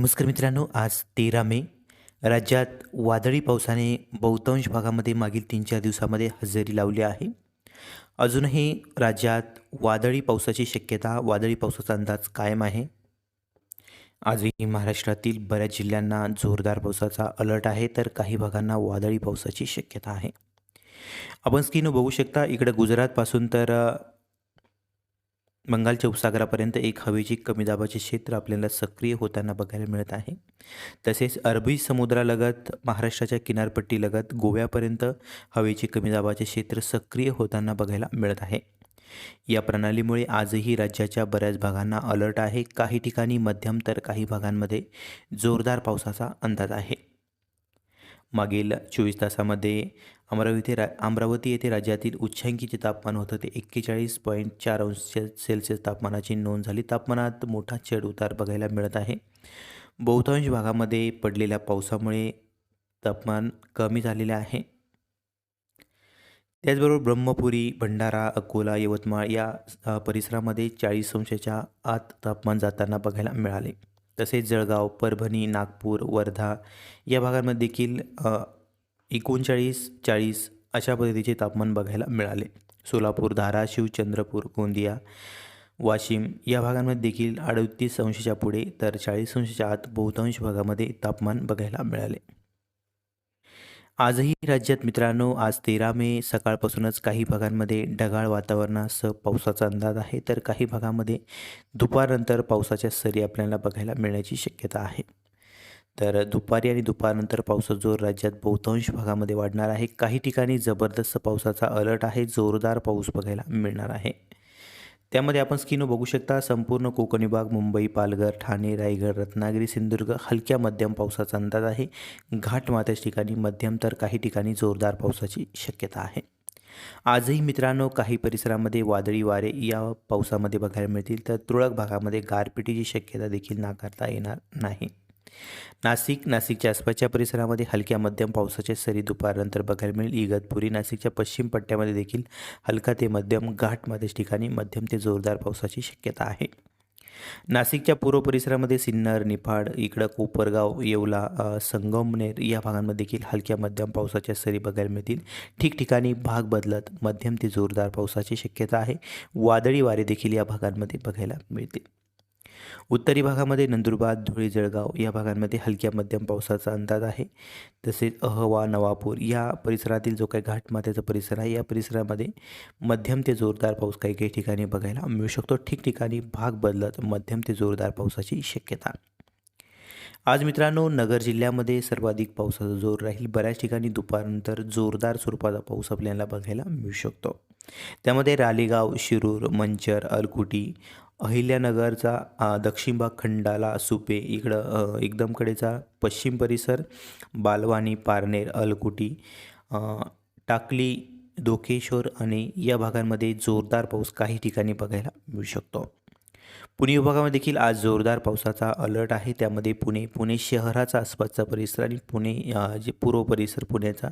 नमस्कार मित्रांनो आज तेरा मे. राज्यात वादळी पावसाने बहुतांश भागामध्ये मागील तीन चार दिवसामध्ये हजेरी लावली आहे. अजूनही राज्यात वादळी पावसाची शक्यता वादळी पावसाचा अंदाज कायम आहे. आजही महाराष्ट्रातील बऱ्याच जिल्ह्यांना जोरदार पावसाचा अलर्ट आहे तर काही भागांना वादळी पावसाची शक्यता आहे. आपण स्किन बघू शकता इकडं गुजरातपासून तर बंगालच्या उपसागरापर्यंत एक हवेची कमी दाबाचे क्षेत्र आपल्याला सक्रिय होताना बघायला मिळत आहे. तसेच अरबी समुद्रालगत महाराष्ट्राच्या किनारपट्टीलगत गोव्यापर्यंत हवेची कमी दाबाचे क्षेत्र सक्रिय होताना बघायला मिळत आहे. या प्रणालीमुळे आजही राज्याच्या बऱ्याच भागांना अलर्ट आहे. काही ठिकाणी मध्यम तर काही भागांमध्ये जोरदार पावसाचा अंदाज आहे. मागील चोवीस तासामध्ये अमरावती रा अमरावती येथे राज्यातील उच्चांकीचे तापमान होतं. ते एक्केचाळीस पॉईंट चार अंश सेल्सिअस तापमानाची नोंद झाली. तापमानात मोठा चढ उतार बघायला मिळत आहे. बहुतांश भागामध्ये पडलेल्या पावसामुळे तापमान कमी झालेले आहे. त्याचबरोबर ब्रह्मपुरी भंडारा अकोला यवतमाळ या परिसरामध्ये चाळीस अंशाच्या आत तापमान जाताना बघायला मिळाले. तसेच जळगाव परभणी नागपूर वर्धा या भागांमध्ये देखील एकोणचाळीस चाळीस अशा पद्धतीचे तापमान बघायला मिळाले. सोलापूर धाराशिव चंद्रपूर गोंदिया वाशिम या भागांमध्ये देखील अडतीस अंशाच्या पुढे तर चाळीस अंशाच्या आत बहुतांश भागामध्ये तापमान बघायला मिळाले. आजही राज्यात मित्रांनो आज तेरा मे सकाळपासूनच काही भागांमध्ये ढगाळ वातावरणासह पावसाचा अंदाज आहे. तर काही भागामध्ये दुपारनंतर पावसाच्या सरी आपल्याला बघायला मिळण्याची शक्यता आहे. तर दुपारी आणि दुपारनंतर पावसाचा जोर राज्यात बहुतांश भागामध्ये वाढणार आहे काही ठिकाणी जबरदस्त पावसाचा अलर्ट आहे जोरदार पाऊस बघायला मिळणार आहे. त्यामध्ये आपण स्किनो बघू शकता संपूर्ण कोकण विभाग मुंबई पालघर ठाणे रायगड रत्नागिरी सिंधुदुर्ग हलक्या मध्यम पावसाचा अंदाज आहे. घाट ठिकाणी मध्यम तर काही ठिकाणी जोरदार पावसाची शक्यता आहे. आजही मित्रांनो काही परिसरामध्ये वादळी वारे या पावसामध्ये बघायला मिळतील तर तुरळक भागामध्ये गारपिटीची शक्यता देखील नाकारता येणार नाही. नाशिक नाशिकच्या आसपासच्या परिसरामध्ये हलक्या मध्यम पावसाच्या सरी दुपारनंतर बघायला मिळेल. इगतपुरी नाशिकच्या पश्चिम पट्ट्यामध्ये देखील हलका ते मध्यम घाटमध्येच ठिकाणी मध्यम ते जोरदार पावसाची शक्यता आहे. नाशिकच्या पूर्व परिसरामध्ये सिन्नर निफाड इकडं कोपरगाव येवला संगमनेर या भागांमध्ये देखील हलक्या मध्यम पावसाच्या सरी बघायला मिळतील. ठिकठिकाणी भाग बदलत मध्यम ते जोरदार पावसाची शक्यता आहे. वादळी वारे देखील या भागांमध्ये बघायला मिळतील. उत्तरी भागामध्ये नंदुरबार धुळे जळगाव या भागांमध्ये हलक्या मध्यम पावसाचा अंदाज आहे. तसेच अहवा नवापूर या परिसरातील जो काही घाटमाथ्याचा परिसर आहे या परिसरामध्ये मध्यम ते जोरदार पाऊस काही काही ठिकाणी बघायला मिळू शकतो. ठिकठिकाणी भाग बदलत मध्यम ते जोरदार पावसाची शक्यता. आज मित्रांनो नगर जिल्ह्यामध्ये सर्वाधिक पावसाचा जोर राहील. बऱ्याच ठिकाणी दुपारनंतर जोरदार स्वरूपाचा पाऊस आपल्याला बघायला मिळू शकतो. त्यामध्ये रालेगाव शिरूर मंचर अलकुटी अहिल्यानगरचा दक्षिण भाग खंडाला सुपे इकडं एकदमकडेचा एकदम कडेचा पश्चिम परिसर बालवानी पारनेर अलकुटी टाकली दोकेश्वर आणि या भागांमध्ये जोरदार पाऊस काही ठिकाणी बघायला मिळू शकतो. पुणे विभागामध्ये देखील आज जोरदार पावसाचा अलर्ट आहे. त्यामध्ये पुणे पुणे शहराचा आसपासचा परिसर आणि पुणे जे पूर्व परिसर पुण्याचा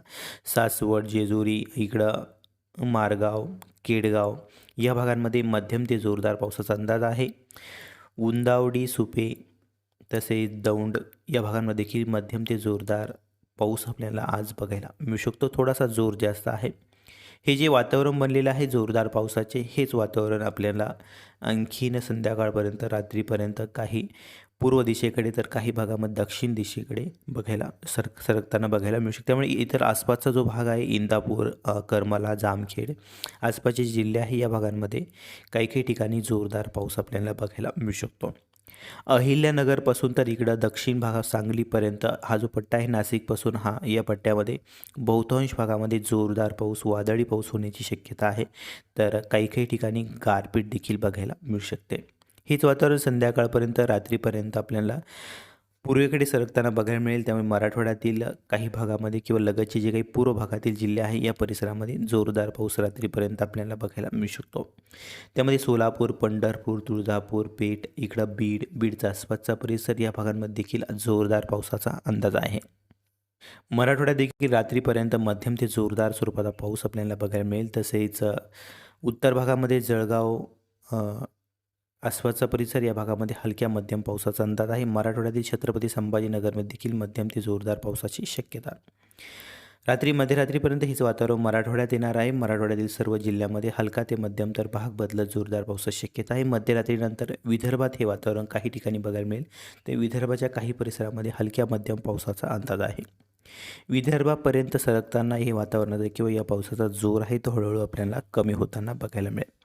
सासवड जेजुरी इकडं मारगाव केडगाव या भागांमध्ये मध्यम ते जोरदार पावसाचा अंदाज आहे. उंदावडी सुपे तसेच दौंड या भागांमध्ये देखील मध्यम ते जोरदार पाऊस आपल्याला आज बघायला मिळू शकतो. थोडासा जोर जास्त आहे. हे जे वातावरण बनलेलं आहे जोरदार पावसाचे हेच वातावरण आपल्याला आणखीन संध्याकाळपर्यंत रात्रीपर्यंत काही पूर्व दिशेकडे तर काही भागामध्ये दक्षिण दिशेकडे बघायला सरक सरकताना बघायला मिळू शकते. त्यामुळे इतर आसपासचा जो भाग आहे इंदापूर करमला करमाला जामखेड आसपासचे जिल्हे आहे या भागांमध्ये काही काही ठिकाणी जोरदार पाऊस आपल्याला बघायला मिळू शकतो. अहिल्यानगरपासून तर इकडं दक्षिण भागात सांगलीपर्यंत हा जो पट्टा आहे नाशिकपासून हा या पट्ट्यामध्ये बहुतांश भागामध्ये जोरदार पाऊस वादळी पाऊस होण्याची शक्यता आहे. तर काही काही ठिकाणी गारपीट देखील बघायला मिळू शकते. हेच वातावरण संध्याकाळपर्यंत रात्रीपर्यंत आपल्याला पूर्वेकडे सरकताना बघायला मिळेल. त्यामुळे मराठवाड्यातील काही भागामध्ये किंवा लगतचे जे काही पूर्व भागातील जिल्हे आहे या परिसरामध्ये जोरदार पाऊस रात्रीपर्यंत आपल्याला बघायला मिळू शकतो. त्यामध्ये सोलापूर पंढरपूर तुळजापूर पेठ इकडं बीड बीडचा आसपासचा परिसर या भागांमध्ये देखील जोरदार पावसाचा अंदाज आहे. मराठवाड्यात देखील रात्रीपर्यंत मध्यम ते जोरदार स्वरूपाचा पाऊस आपल्याला बघायला मिळेल. तसेच उत्तर भागामध्ये जळगाव आसपासचा परिसर या भागामध्ये हलक्या मध्यम पावसाचा अंदाज आहे. मराठवाड्यातील छत्रपती संभाजीनगरमध्ये देखील मध्यम ते जोरदार पावसाची शक्यता. रात्री मध्यरात्रीपर्यंत हेच वातावरण मराठवाड्यात येणार आहे. मराठवाड्यातील सर्व जिल्ह्यामध्ये हलका ते मध्यम तर भाग बदलत जोरदार पावसाची शक्यता आहे. मध्यरात्रीनंतर विदर्भात हे वातावरण काही ठिकाणी बघायला मिळेल. ते विदर्भाच्या काही परिसरामध्ये हलक्या मध्यम पावसाचा अंदाज आहे. विदर्भापर्यंत सरकताना हे वातावरणाचा किंवा या पावसाचा जोर आहे तो हळूहळू आपल्याला कमी होताना बघायला मिळेल.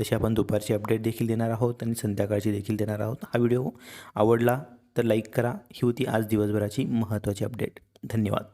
तसे आपण दुपारची अपडेट देखील देणार आहोत आणि संध्याकाळची देखील देणार आहोत. हा व्हिडिओ आवडला तर लाईक करा. ही होती आज दिवसभराची महत्त्वाची अपडेट धन्यवाद.